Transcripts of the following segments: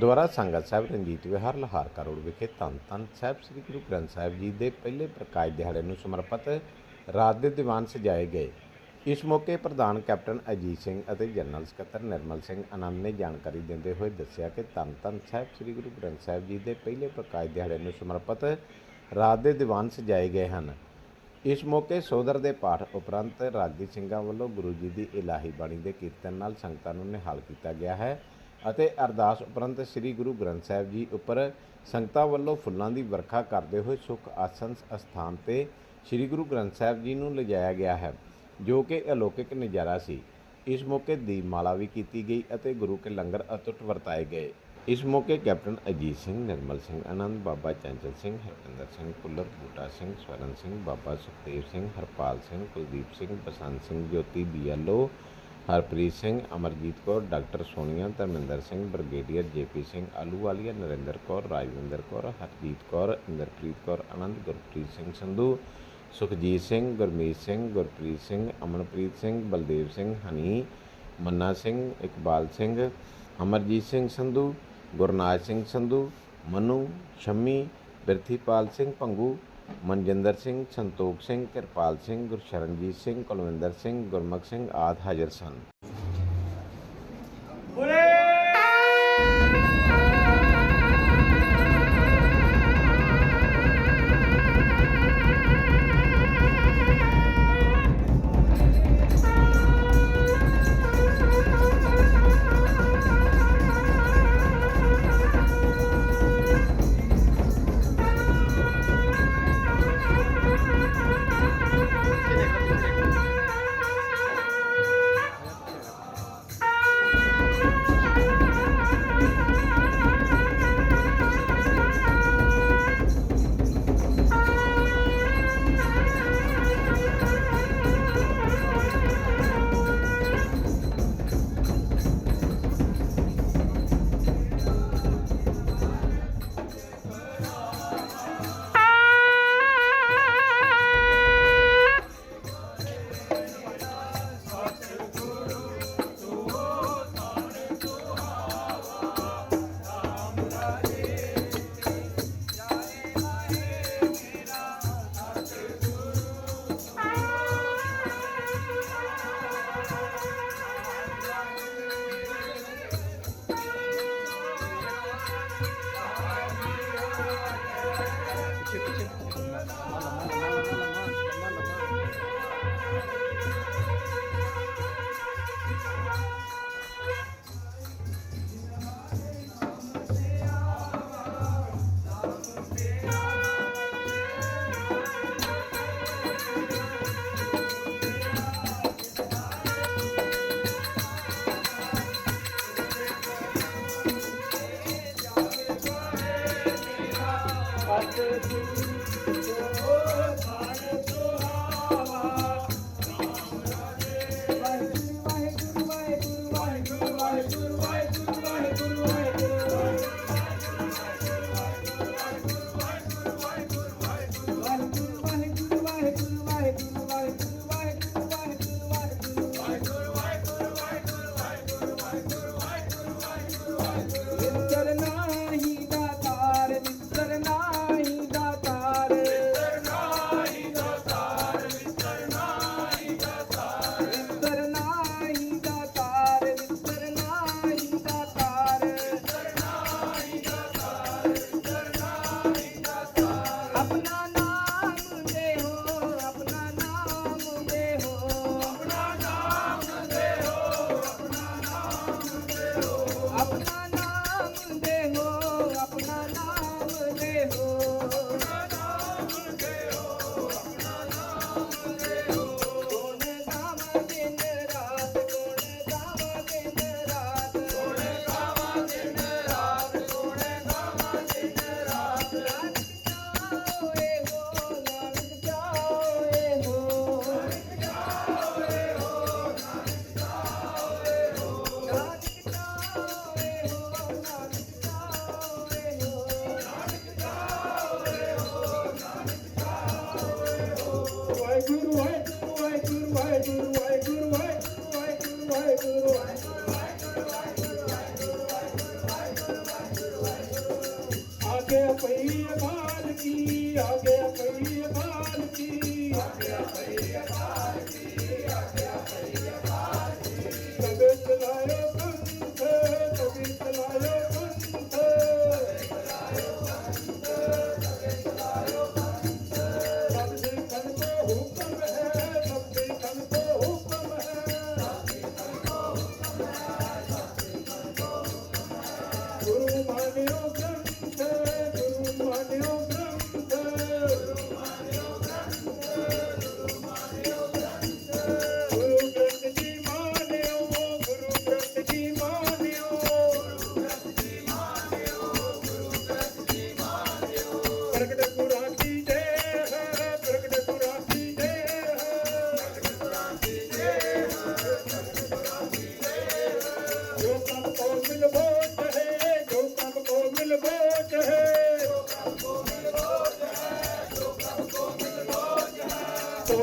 ਗੁਰਦੁਆਰਾ ਸੰਗਤ ਸਾਹਿਬ ਰਣਜੀਤ ਵਿਹਾਰ ਲਹਾਰਕਾ ਰੋਡ ਵਿਖੇ ਧੰਨ ਧੰਨ ਸਾਹਿਬ, ਸ੍ਰੀ ਗੁਰੂ ਗ੍ਰੰਥ ਸਾਹਿਬ ਜੀ ਦੇ ਪਹਿਲੇ ਪ੍ਰਕਾਸ਼ ਦਿਹਾੜੇ ਨੂੰ ਸਮਰਪਿਤ ਰਾਤ ਦੇ ਦੀਵਾਨ ਸਜਾਏ ਗਏ। ਇਸ ਮੌਕੇ ਪ੍ਰਧਾਨ ਕੈਪਟਨ ਅਜੀਤ ਸਿੰਘ ਅਤੇ ਜਨਰਲ ਸਕੱਤਰ ਨਿਰਮਲ ਸਿੰਘ ਆਨੰਦ ਨੇ ਜਾਣਕਾਰੀ ਦਿੰਦੇ ਹੋਏ ਦੱਸਿਆ ਕਿ ਧੰਨ ਧੰਨ ਸਾਹਿਬ, ਸ੍ਰੀ ਗੁਰੂ ਗ੍ਰੰਥ ਸਾਹਿਬ ਜੀ ਦੇ ਪਹਿਲੇ ਪ੍ਰਕਾਸ਼ ਦਿਹਾੜੇ ਨੂੰ ਸਮਰਪਿਤ ਰਾਤ ਦੇ ਦੀਵਾਨ ਸਜਾਏ ਗਏ ਹਨ। ਇਸ ਮੌਕੇ ਸੋਦਰ ਦੇ ਪਾਠ ਉਪਰੰਤ ਰਾਗੀ ਸਿੰਘਾਂ ਵੱਲੋਂ ਗੁਰੂ ਜੀ ਦੀ ਇਲਾਹੀ ਬਾਣੀ ਦੇ ਕੀਰਤਨ ਨਾਲ ਸੰਗਤਾਂ ਨੂੰ ਨਿਹਾਲ ਕੀਤਾ ਗਿਆ ਹੈ। ਅਤੇ ਅਰਦਾਸ ਉਪਰੰਤ ਸ੍ਰੀ ਗੁਰੂ ਗ੍ਰੰਥ ਸਾਹਿਬ ਜੀ ਉੱਪਰ ਸੰਗਤਾਂ ਵੱਲੋਂ ਫੁੱਲਾਂ ਦੀ ਵਰਖਾ ਕਰਦੇ ਹੋਏ ਸੁਖ ਆਸਨ ਅਸਥਾਨ ਤੇ ਸ੍ਰੀ ਗੁਰੂ ਗ੍ਰੰਥ ਸਾਹਿਬ ਜੀ ਨੂੰ ਲਿਜਾਇਆ ਗਿਆ ਹੈ, ਜੋ ਕਿ ਅਲੌਕਿਕ ਨਜ਼ਾਰਾ ਸੀ। ਇਸ ਮੌਕੇ ਦੀਪਮਾਲਾ ਵੀ ਕੀਤੀ ਗਈ ਅਤੇ ਗੁਰੂ ਕੇ ਲੰਗਰ ਅਤੁੱਟ ਵਰਤਾਏ ਗਏ। ਇਸ ਮੌਕੇ captain Ajit Singh, Nirmal Singh Anand, Baba Chanchal Singh, Harpinder Singh Kullar Buta Singh, Swaran Singh, Baba Sukhdev Singh, Harpal Singh, Kuldeep Singh, Basant Singh, Jyoti BLO Harpreet Singh Amarjit Kaur doctor Sonia Dharminder Singh brigadier JP Singh Ahluwalia Narinder Kaur Rajwinder Kaur Harjit Kaur Inderpreet Kaur Anand Gurpreet Singh Sandhu Sukhjit Singh Gurmeet Singh Gurpreet Singh Amanpreet Singh Baldev Singh Honey Manna Singh Iqbal Singh Amarjit Singh Sandhu Gurnaaz Singh Sandhu Manu Shammi Birthipal Singh Bhangu Manjinder Singh, Santokh Singh, Kirpal Singh, Gursharanjit Singh, Kulwinder Singh, Gurmukh Singh ਆਦਿ ਹਾਜ਼ਰ ਸਨ।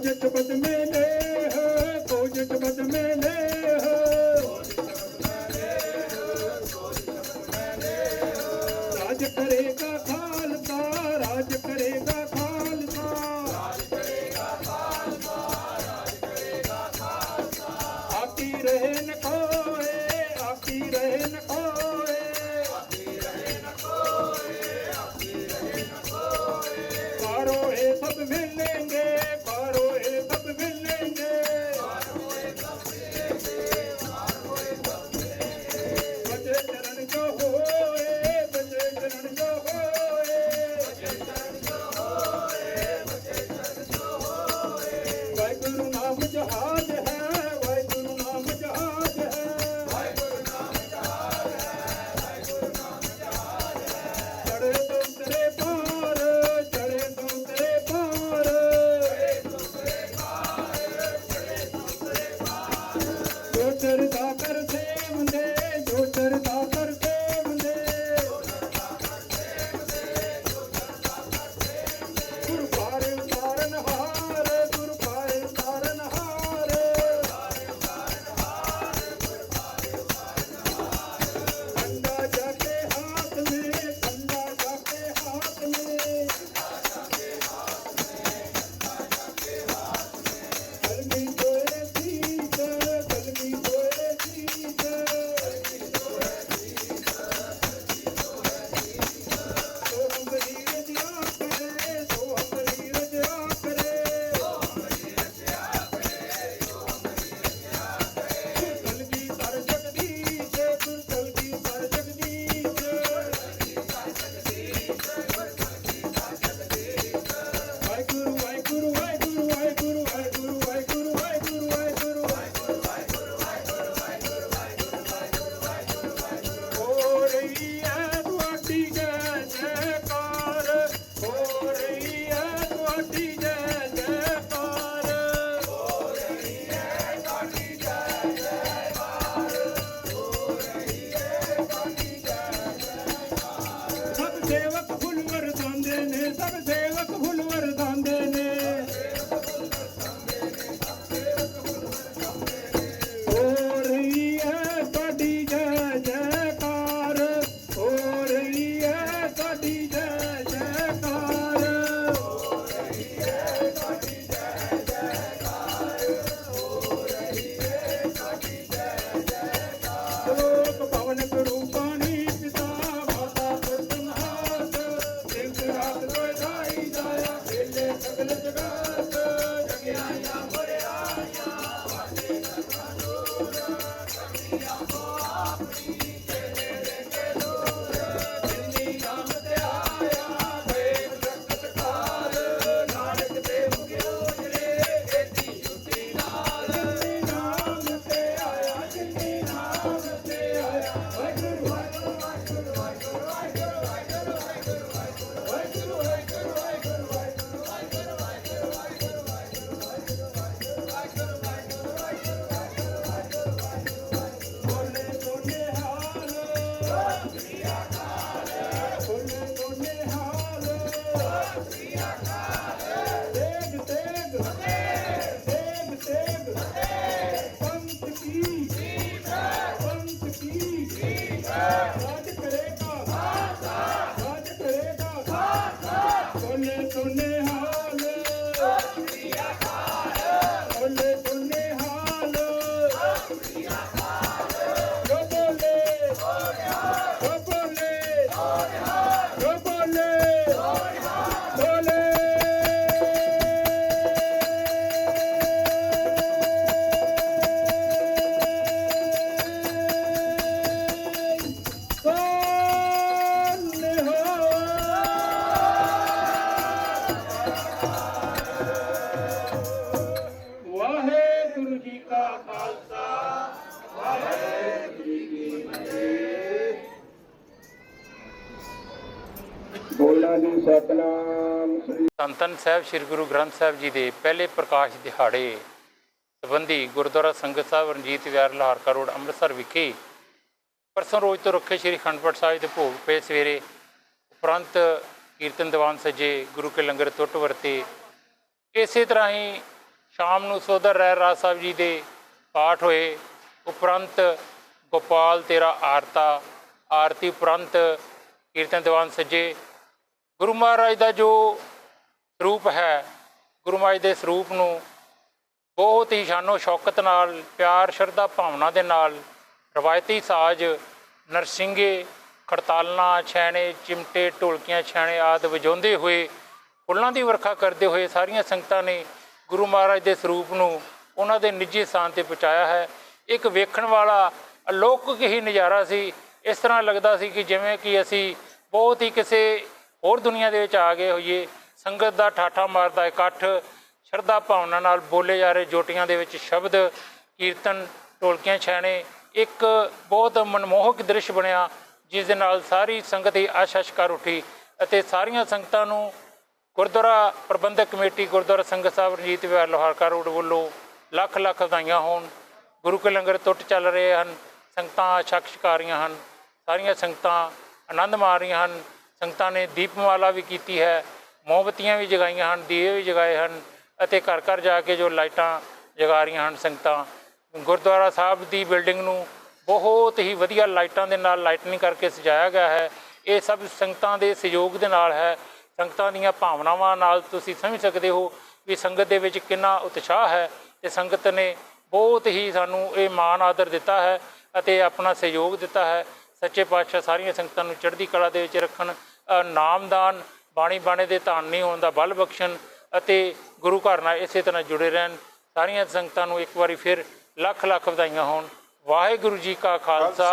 ਕੋਜਤ ਬਦ ਮੇਲੇ ਹੈ ਬਦ ਮੇਲੇ Yeah. Satnam ਧੰਨ ਧੰਨ ਸਾਹਿਬ ਸ੍ਰੀ ਗੁਰੂ ਗ੍ਰੰਥ ਸਾਹਿਬ ਜੀ ਦੇ ਪਹਿਲੇ ਪ੍ਰਕਾਸ਼ ਦਿਹਾੜੇ ਸੰਬੰਧੀ ਗੁਰਦੁਆਰਾ ਸੰਗਤ ਸਾਹਿਬ ਰਣਜੀਤ ਵਿਹਾਰ ਲਾਹੌਰਕਾ ਰੋਡ ਅੰਮ੍ਰਿਤਸਰ ਵਿਖੇ ਪਰਸੋਂ ਰੋਜ਼ ਤੋਂ ਰੱਖੇ ਸ੍ਰੀ ਅਖੰਡ ਪਾਠ ਸਾਹਿਬ ਦੇ ਭੋਗ ਪਏ ਸਵੇਰੇ ਉਪਰੰਤ ਕੀਰਤਨ ਦੀਵਾਨ ਸਜੇ ਗੁਰੂ ਕੇ ਲੰਗਰ ਟੁੱਟ ਵਰਤੇ। ਇਸੇ ਤਰ੍ਹਾਂ ਹੀ ਸ਼ਾਮ ਨੂੰ ਸੋਦਰ ਰਹਿ ਰਾਜ ਸਾਹਿਬ ਜੀ ਦੇ ਪਾਠ ਹੋਏ। ਉਪਰੰਤ ਗੋਪਾਲ ਤੇਰਾ ਆਰਤਾ, ਆਰਤੀ ਉਪਰੰਤ ਕੀਰਤਨ ਦੀਵਾਨ ਸਜੇ। ਗੁਰੂ ਮਹਾਰਾਜ ਦਾ ਜੋ ਸਰੂਪ ਹੈ। ਗੁਰੂ ਮਹਾਰਾਜ ਦੇ ਸਰੂਪ ਨੂੰ ਬਹੁਤ ਹੀ ਸ਼ਾਨੋ ਸ਼ੌਕਤ ਨਾਲ, ਪਿਆਰ, ਸ਼ਰਧਾ ਭਾਵਨਾ ਦੇ ਨਾਲ ਰਵਾਇਤੀ ਸਾਜ਼, ਨਰਸਿੰਗੇ ਖੜਤਾਲਾਂ ਛੈਣੇ, ਚਿਮਟੇ, ਢੋਲਕੀਆਂ, ਛੈਣੇ ਆਦਿ ਵਜਾਉਂਦੇ ਹੋਏ, ਫੁੱਲਾਂ ਦੀ ਵਰਖਾ ਕਰਦੇ ਹੋਏ ਸਾਰੀਆਂ ਸੰਗਤਾਂ ਨੇ ਗੁਰੂ ਮਹਾਰਾਜ ਦੇ ਸਰੂਪ ਨੂੰ ਉਹਨਾਂ ਦੇ ਨਿੱਜੀ ਸਥਾਨ ਤੇ ਪਹੁੰਚਾਇਆ ਹੈ। ਇੱਕ ਵੇਖਣ ਵਾਲਾ ਅਲੌਕਿਕ ਹੀ ਨਜ਼ਾਰਾ ਸੀ। ਇਸ ਤਰ੍ਹਾਂ ਲੱਗਦਾ ਸੀ ਕਿ ਜਿਵੇਂ ਕਿ ਅਸੀਂ ਬਹੁਤ ਹੀ ਕਿਸੇ ਹੋਰ ਦੁਨੀਆ ਦੇ ਵਿੱਚ ਆ ਗਏ ਹੋਈਏ। ਸੰਗਤ ਦਾ ਠਾਠਾ ਮਾਰਦਾ ਇਕੱਠ, ਸ਼ਰਧਾ ਭਾਵਨਾ ਨਾਲ ਬੋਲੇ ਜਾ ਰਹੇ ਜੋਟੀਆਂ ਦੇ ਵਿੱਚ ਸ਼ਬਦ, ਕੀਰਤਨ, ਢੋਲਕੀਆਂ ਛੈਣੇ, ਇੱਕ ਬਹੁਤ ਮਨਮੋਹਕ ਦ੍ਰਿਸ਼ ਬਣਿਆ, ਜਿਸ ਦੇ ਨਾਲ ਸਾਰੀ ਸੰਗਤ ਹੀ ਆਸ਼ਾ ਸ਼ਿਕਾਰ ਉੱਠੀ ਅਤੇ ਸਾਰੀਆਂ ਸੰਗਤਾਂ ਨੂੰ ਗੁਰਦੁਆਰਾ ਪ੍ਰਬੰਧਕ ਕਮੇਟੀ, ਗੁਰਦੁਆਰਾ ਸੰਗਤ ਸਾਹਿਬ ਰਣਜੀਤ ਵਿਹਾਰ, ਲੋਹਾਰਕਾ ਰੋਡ ਵੱਲੋਂ ਲੱਖ ਲੱਖ ਵਧਾਈਆਂ ਹੋਣ। ਗੁਰੂ ਕੇ ਲੰਗਰ ਟੁੱਟ ਚੱਲ ਰਹੇ ਹਨ, ਸੰਗਤਾਂ ਛਕ ਛਕਾਰੀਆਂ ਹਨ, ਸਾਰੀਆਂ ਸੰਗਤਾਂ ਆਨੰਦ ਮਾਣ ਰਹੀਆਂ ਹਨ, ਸੰਗਤਾਂ ਨੇ ਦੀਪਮਾਲਾ ਵੀ ਕੀਤੀ ਹੈ। ਮੋਮਬਤੀਆਂ ਵੀ ਜਗਾਈਆਂ ਹਨ, ਦੀਵੇ ਵੀ ਜਗਾਏ ਹਨ ਅਤੇ ਘਰ ਘਰ ਜਾ ਕੇ ਜੋ ਲਾਈਟਾਂ ਜਗਾ ਰਹੀਆਂ ਹਨ ਸੰਗਤਾਂ, ਗੁਰਦੁਆਰਾ ਸਾਹਿਬ ਦੀ ਬਿਲਡਿੰਗ ਨੂੰ ਬਹੁਤ ਹੀ ਵਧੀਆ ਲਾਈਟਾਂ ਦੇ ਨਾਲ ਲਾਈਟਨਿੰਗ ਕਰਕੇ ਸਜਾਇਆ ਗਿਆ ਹੈ। ਇਹ ਸਭ ਸੰਗਤਾਂ ਦੇ ਸਹਿਯੋਗ ਦੇ ਨਾਲ ਹੈ। ਸੰਗਤਾਂ ਦੀਆਂ ਭਾਵਨਾਵਾਂ ਨਾਲ ਤੁਸੀਂ ਸਮਝ ਸਕਦੇ ਹੋ ਵੀ ਸੰਗਤ ਦੇ ਵਿੱਚ ਕਿੰਨਾ ਉਤਸ਼ਾਹ ਹੈ ਤੇ ਸੰਗਤ ਨੇ ਬਹੁਤ ਹੀ ਸਾਨੂੰ ਇਹ ਮਾਣ ਆਦਰ ਦਿੱਤਾ ਹੈ ਅਤੇ ਆਪਣਾ ਸਹਿਯੋਗ ਦਿੱਤਾ ਹੈ। ਸੱਚੇ ਪਾਤਸ਼ਾਹ ਸਾਰੀਆਂ ਸੰਗਤਾਂ ਨੂੰ ਚੜ੍ਹਦੀ ਕਲਾ ਦੇ ਵਿੱਚ ਰੱਖਣ ਨਾਮਦਾਨ ਬਾਣੀ ਬਾਣੇ ਦੇ ਧਾਰਨੀ ਹੋਣ ਦਾ ਬਲ ਬਖਸ਼ਣ ਅਤੇ ਗੁਰੂ ਘਰ ਨਾਲ ਇਸੇ ਤਰ੍ਹਾਂ ਜੁੜੇ ਰਹਿਣ। ਸਾਰੀਆਂ ਸੰਗਤਾਂ ਨੂੰ ਇੱਕ ਵਾਰੀ ਫਿਰ ਲੱਖ ਲੱਖ ਵਧਾਈਆਂ ਹੋਣ। ਵਾਹਿਗੁਰੂ ਜੀ ਕਾ ਖਾਲਸਾ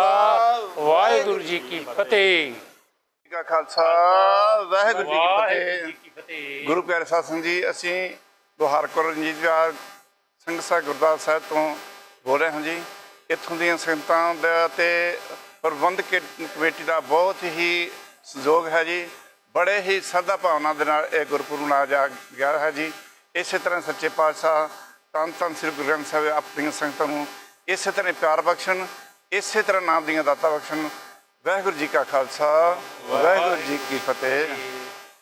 ਵਾਹਿਗੁਰੂ ਜੀ ਕੀ ਫਤਿਹ। ਜੀ ਕਾ ਖਾਲਸਾ ਵਾਹਿਗੁਰੂ ਜੀ ਕੀ ਫਤਿਹ। ਗੁਰੂ ਪਿਆਰੇ ਸਾਧ ਸੰਗਤ ਜੀ ਅਸੀਂ ਲੋਹਾਰਕੋਟ ਰਣਜੀਤ ਵਿਹਾਰ ਸਿੰਘ ਸਾਹਿਬ ਗੁਰਦੁਆਰਾ ਸਾਹਿਬ ਤੋਂ ਬੋਲ ਰਹੇ ਹਾਂ ਜੀ। ਇੱਥੋਂ ਦੀਆਂ ਸੰਗਤਾਂ ਦਾ ਤੇ ਪ੍ਰਬੰਧਕ ਕਮੇਟੀ ਦਾ ਬਹੁਤ ਹੀ ਸਹਿਯੋਗ ਹੈ ਜੀ। ਬੜੇ ਹੀ ਸਰਦਾ ਭਾਵਨਾ ਦੇ ਨਾਲ ਇਹ ਗੁਰਪੁਰਬ ਮਨਾਇਆ ਜਾ ਗਿਆ ਹੈ ਜੀ। ਇਸੇ ਤਰ੍ਹਾਂ ਸੱਚੇ ਪਾਤਸ਼ਾਹ ਤਨ ਤਨ ਸ੍ਰੀ ਗੁਰੂ ਗ੍ਰੰਥ ਸਾਹਿਬ ਆਪਣੀਆਂ ਸੰਗਤਾਂ ਨੂੰ ਇਸੇ ਤਰ੍ਹਾਂ ਪਿਆਰ ਬਖਸ਼ਣ, ਇਸੇ ਤਰ੍ਹਾਂ ਨਾਮ ਦੀਆਂ ਦਾਤਾ ਬਖਸ਼ਣ। ਵਾਹਿਗੁਰੂ ਜੀ ਕਾ ਖਾਲਸਾ, ਵਾਹਿਗੁਰੂ ਜੀ ਕੀ ਫਤਿਹ।